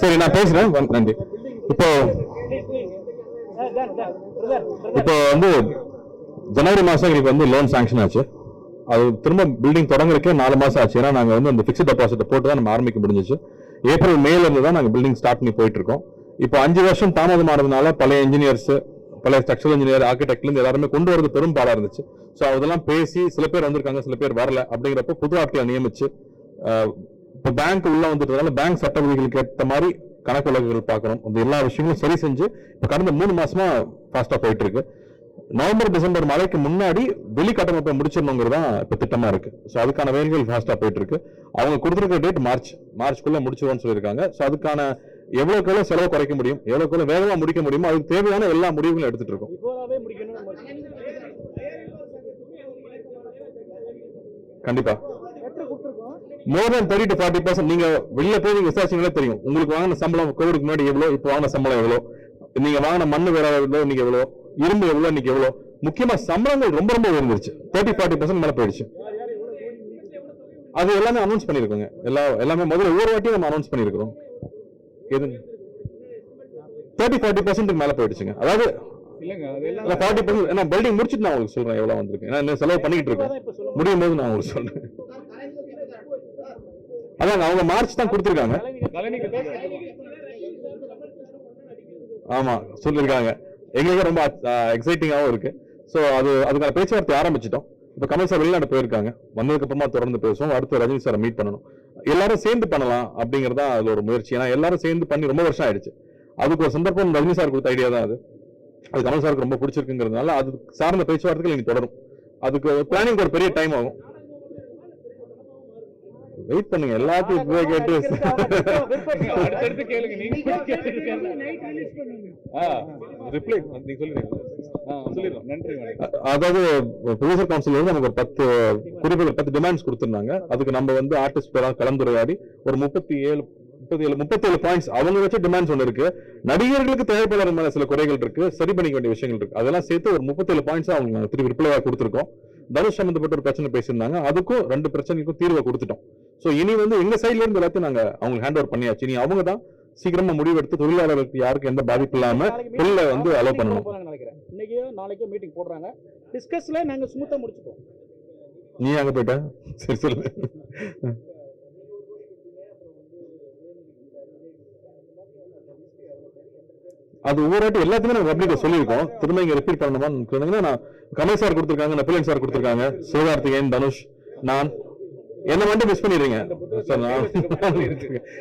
சரி நான் பேசுறேன். நன்றி. இப்போ இப்போ வந்து ஜனவரி மாசம் எங்களுக்கு வந்து லோன் சாங்ஷன் ஆச்சு. அது திரும்ப பில்டிங் தொடங்குறதுக்கே நாலு மாசம் ஆச்சு. ஏன்னா நாங்க வந்து அந்த ஃபிக்ஸ்ட் டெபாசிட் போட்டு தான் நம்ம ஆரம்பிக்க முடிஞ்சிச்சு. ஏப்ரல் மேல இருந்து தான் நாங்கள் பில்டிங் ஸ்டார்ட் பண்ணி போயிட்டு இருக்கோம். இப்போ அஞ்சு வருஷம் தாமதமானதுனால பழைய இன்ஜினியர்ஸ் பழைய ஸ்ட்ரக்சரல் இன்ஜினியர் ஆர்கிடெக்ட்ல இருந்து எல்லாருமே கொண்டு வரது பெரும் பாடா இருந்துச்சு. ஸோ அதெல்லாம் பேசி சில பேர் வந்திருக்காங்க சில பேர் வரல. அப்படிங்கிறப்ப புது ஆட்களை நியமிச்சு இப்போ பேங்க் உள்ள வந்துட்டதுனால பேங்க் சட்ட விதிகளுக்கு ஏற்ற மாதிரி கணக்கு வழக்குகள் பார்க்கணும் அந்த எல்லா விஷயங்களும் சரி செஞ்சு இப்போ கடந்த மூணு மாசமா ஃபாஸ்டா போயிட்டு இருக்கு. நவம்பர் டிசம்பர் மழைக்கு முன்னாடி வெளி கட்டமைப்பை முடிச்சிடணுங்கிறது தான் இப்போ திட்டமா இருக்கு. ஸோ அதுக்கான வேலைகள் ஃபாஸ்டா போயிட்டு இருக்கு. அவங்க கொடுத்துருக்க டேட் மார்ச். மார்ச்க்குள்ள முடிச்சிருவோம்னு சொல்லியிருக்காங்க. ஸோ அதுக்கான எவ்வளவுக்கு எவ்வளவு செலவு குறைக்க முடியும்? எவ்வளவுக்கு எவ்வளவு வேகமா முடிக்க முடியுமோ அதுக்கு தேவையான எல்லா முடிவுகளும் எடுத்துட்டு இருக்கோம். இப்போதாவே more than thirty to forty percent நீங்க வெளியில போய் நீங்க விசாரிச்சீங்களே தெரியும். உங்களுக்கு வாங்கின சம்பளம் கோவிடுக்கு முன்னாடி எவ்வளவு இப்போ வாங்கின சம்பளம் எவ்வளவு நீங்க வாங்கின மண்ணு வேற எவ்வளவு இன்னைக்கு எவ்வளவு இரும்பு எவ்வளவு இன்னைக்கு எவ்வளவு முக்கியமா சம்பளங்கள் ரொம்ப ரொம்ப உயர்ந்துருச்சு. தேர்ட்டி ஃபார்ட்டி பர்சன்ட் மேல போயிடுச்சு. அது எல்லாமே அனௌன்ஸ் பண்ணிருக்கோங்க எல்லா எல்லாமே முதல்ல ஒவ்வொரு வாட்டியும் நம்ம அனௌன்ஸ் பண்ணிருக்கிறோம் எது? தேர்ட்டி ஃபார்ட்டி பர்சன்ட் மேல போயிடுச்சுங்க. அதாவது ஃபார்ட்டி பர்சன்ட் நான் பில்டிங் முடிச்சுட்டு நான் உங்களுக்கு சொல்றேன் எவ்வளவு வந்திருக்கு. ஏன்னா செலவு பண்ணிக்கிட்டு இருக்கோம் முடியும் போது நான் உங்களுக்கு சொல்றேன். அதாங்க அவங்க மார்ச் தான் கொடுத்துருக்காங்க. ஆமா சொல்லியிருக்காங்க எங்களுக்கு ரொம்ப எக்ஸைட்டிங்காகவும் இருக்கு. ஸோ அது அதுக்கான பேச்சுவார்த்தை ஆரம்பிச்சிட்டோம். இப்போ கமல் சார் வெளிநாடு போயிருக்காங்க. வந்ததுக்கு அப்புறமா தொடர்ந்து பேசுவோம். அடுத்து ரஜினி சாரை மீட் பண்ணணும். எல்லாரும் சேர்ந்து பண்ணலாம் அப்படிங்கிறது தான் ஒரு முயற்சி. ஏன்னா எல்லாரும் சேர்ந்து பண்ணி ரொம்ப வருஷம் ஆயிடுச்சு. அதுக்கு ஒரு சந்தர்ப்பம் ரஜினி சார் கொடுத்த ஐடியா தான் அது. அது கமல் சாருக்கு ரொம்ப பிடிச்சிருக்குங்கிறதுனால அது சார்ந்த பேச்சுவார்த்தைகள் இனி தொடரும். அதுக்கு பிளானிங் ஒரு பெரிய டைம் ஆகும். வெயிட் பண்ணுங்க எல்லாத்தையும் இப்பவே கேட்டு அடுத்தடுத்து கேளுங்க நீங்க ரிப்ளை நீங்க நன்றி வணக்கம். அதாவது ப்ரொடியூசர் கவுன்சில் வந்து நமக்கு ஒரு பத்து குறிப்புகள் பத்து டிமாண்ட்ஸ் கொடுத்திருந்தாங்க. அதுக்கு நம்ம வந்து ஆர்டிஸ்ட் கலந்துரையாடி ஒரு முப்பத்தி ஏழு முப்பத்தி ஏழு முப்பத்தி ஏழு பாயிண்ட்ஸ் அவங்க வச்ச டிமாண்ட்ஸ் ஒன்று இருக்கு. நடிகர்களுக்கு தேவைப்படுற மேல சில குறைகள் இருக்கு. சரி பண்ணிக்க வேண்டிய விஷயங்கள் இருக்கு. அதெல்லாம் சேர்த்து ஒரு முப்பத்தி ஏழு பாயிண்ட்ஸ் அவங்க நாங்க திருப்பி ரிப்ளைவா கொடுத்துருக்கோம். தனுஷ் சம்பந்தப்பட்ட ஒரு பிரச்சனை பேசியிருந்தாங்க. அதுக்கும் ரெண்டு பிரச்சனைக்கும் தீர்வை கொடுத்துட்டோம். ஸோ இனி வந்து எங்க சைட்ல இருந்து எல்லாத்தையும் நாங்க அவங்களுக்கு ஹேண்ட் ஓவர் பண்ணியாச்சு. இனி அவங்க தான் சீக்கிரமா முடிவெடுத்து தொழிலாளர்களுக்கு யாருக்கும் எந்த பாதிப்பு இல்லாம பில்லை வந்து அலோவ் பண்ணணும். நினைக்கிறேன். இன்னைக்கோ நாளைக்கோ மீட்டிங் போடுறாங்க. டிஸ்கஸ்ல நாங்க ஸ்மூத்தா முடிச்சுப்போம். நீ அங்க போயிட்ட? சரி சொல்லு. அது ஒவ்வொரு வாட்டி எல்லாத்தையுமே நம்ம பப்ளிக் சொல்லியிருக்கோம். திரும்ப இங்க ரிப்பீட் பண்ணணுமான்னு நான் கமல் சார் கொடுத்துருக்காங்க நப்பிலன் சார் கொடுத்துருக்காங்க. சிவகார்த்திகேயன் தனுஷ் நான். என்ன மட்டும் மிஸ் பண்ணிடுறீங்க.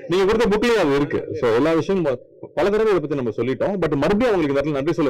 நீங்க கொடுத்த புக்லயும் அது இருக்கு. ஸோ எல்லா விஷயமும் பல தடவை இதை பத்தி நம்ம சொல்லிட்டோம். பட் மறுபடியும் அவங்களுக்கு இந்த நன்றி சொல்ல